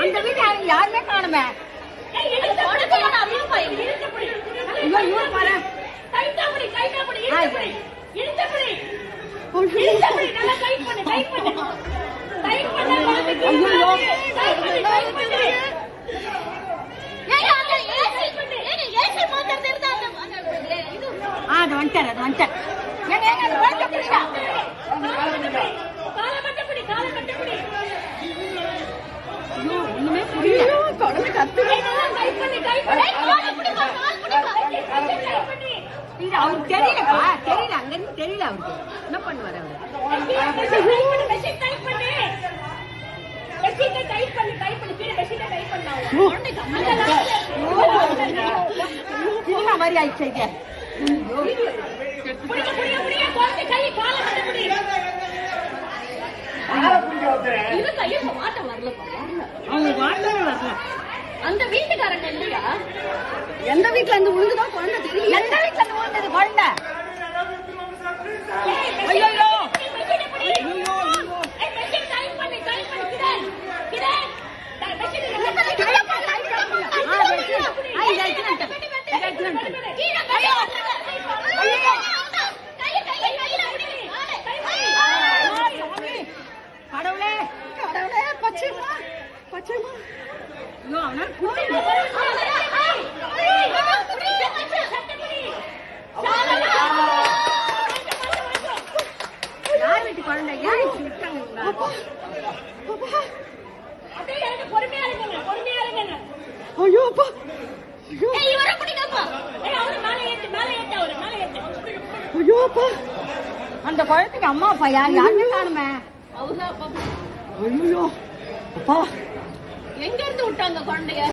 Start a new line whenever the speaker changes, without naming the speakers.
அந்த வீட்டு யாருமே வந்துட்டார் அது வந்துட்டார். ஒண்ணுமே புரியல குழந்தை கத்து இது அவருக்கு தெரியலப்பா தெரியல தெரியல அவருக்கு என்ன அவரு மாதிரி ஆயிடுச்சு
அந்த வீட்டுக்காரங்க இல்லையா?
எந்த வீட்டுல இருந்து விழுந்துதான் குழந்தை தெரியல. எந்த வீட்டுல பச்சைமா பச்சைமா ஐயோ அவனால கூட்டிட்டு யார் வீட்டு குழந்தை ஏன் இப்படி விட்டாங்க இவங்க? ஐயோ அப்பா ஐயோ ஐயோ அப்பா அந்த குழந்தைக்கு அம்மா அப்பா யார் யாருமே காணுமே ஐயோ அப்பா.
எங்க இருந்து விட்டாங்க குழந்தைய?